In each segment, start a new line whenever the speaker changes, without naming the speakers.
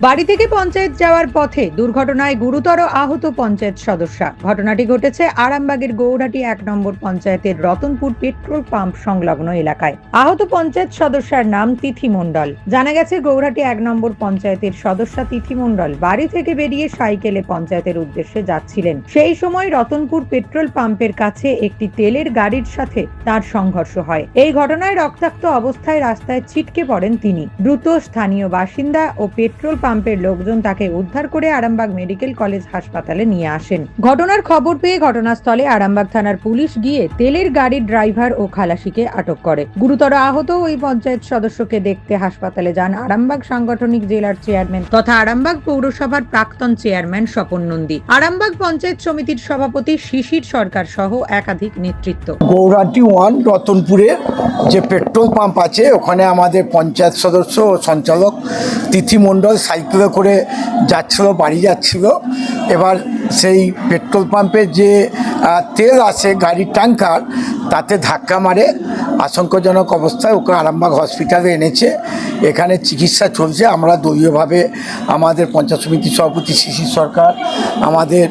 বাড়ি থেকে পঞ্চায়েত যাওয়ার পথে দুর্ঘটনায় গুরুতর আহত পঞ্চায়েত সদস্যা। ঘটনাটি ঘটেছে আরামবাগের গৌরহাটি এক নম্বর পঞ্চায়েতের রতনপুর পেট্রোল পাম্প সংলগ্ন এলাকায়। আহত পঞ্চায়েত সদস্যার নাম তিথি মণ্ডল। জানা গেছে গৌরহাটি এক নম্বর পঞ্চায়েতের সদস্যা তিথি মণ্ডল বাড়ি থেকে বেরিয়ে সাইকেলে পঞ্চায়েতের উদ্দেশ্যে যাচ্ছিলেন। সেই সময় রতনপুর পেট্রোল পাম্পের কাছে একটি তেলের গাড়ির সাথে তার সংঘর্ষ হয়। এই ঘটনায় রক্তাক্ত অবস্থায় রাস্তায় ছিটকে পড়েন তিনি। দ্রুত স্থানীয় বাসিন্দা ও পেট্রোল পাম্পের লোকজন তাকে উদ্ধার করে আরামবাগ মেডিকেল কলেজ হাসপাতালে নিয়ে আসেন। ঘটনার খবর পেয়ে ঘটনাস্থলে আরামবাগ থানার পুলিশ গিয়ে তেলের গাড়ির ড্রাইভার ও খালাসিকে আটক করে। গুরুতর আহত ওই পঞ্চায়েত সদস্যকে দেখতে হাসপাতালে যান আরামবাগ সাংগঠনিক জেলার চেয়ারম্যান তথা আরামবাগ পৌরসভার প্রাক্তন চেয়ারম্যান স্বপন নন্দী। আরামবাগ পঞ্চায়েত সমিতির সভাপতি শিশির সরকার সহ একাধিক নেতৃত্ব।
গৌরাটি ওয়ান রতনপুরে যে পেট্রোল পাম্প আছে, ওখানে আমাদের পঞ্চায়েত সদস্য ও সঞ্চালক তিথি মণ্ডল সাইকেলে করে যাচ্ছিল বাড়ি যাচ্ছিল। এবার সেই পেট্রোল পাম্পে যে তেল আসে গাড়ির ট্যাঙ্কার, তাতে ধাক্কা মারে। আশঙ্কাজনক অবস্থায় ওকে আরামবাগ হসপিটালে এনেছে। এখানে চিকিৎসা চলছে। আমরা দলীয়ভাবে আমাদের পঞ্চায়েত সমিতির সভাপতি শিশির সরকার, আমাদের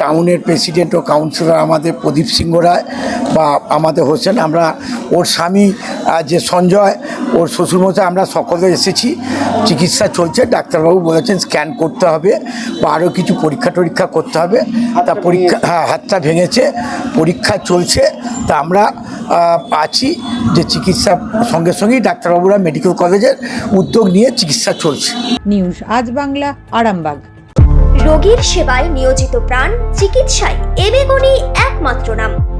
টাউনের প্রেসিডেন্ট ও কাউন্সিলর আমাদের প্রদীপ সিংহ রায় বা আমাদের হোসেন, আমরা ওর স্বামী যে সঞ্জয়, ওর শ্বশুরমশাই, আমরা সকলে এসেছি। চিকিৎসা চলছে। ডাক্তারবাবু বলেছেন স্ক্যান করতে হবে বা আরও কিছু পরীক্ষা টরীক্ষা করতে হবে। তা পরীক্ষা হ্যাঁ হাতটা ভেঙেছে পরীক্ষা চলছে তা আমরা আহ, আছি যে চিকিৎসা সঙ্গে সঙ্গেই ডাক্তারবাবুরা মেডিকেল কলেজের উদ্যোগ নিয়ে চিকিৎসা চলছে।
নিউজ আজ বাংলা আরামবাগ।
রোগীর সেবায় নিয়োজিত প্রাণ চিকিৎসায় এবেগুনি একমাত্র নাম।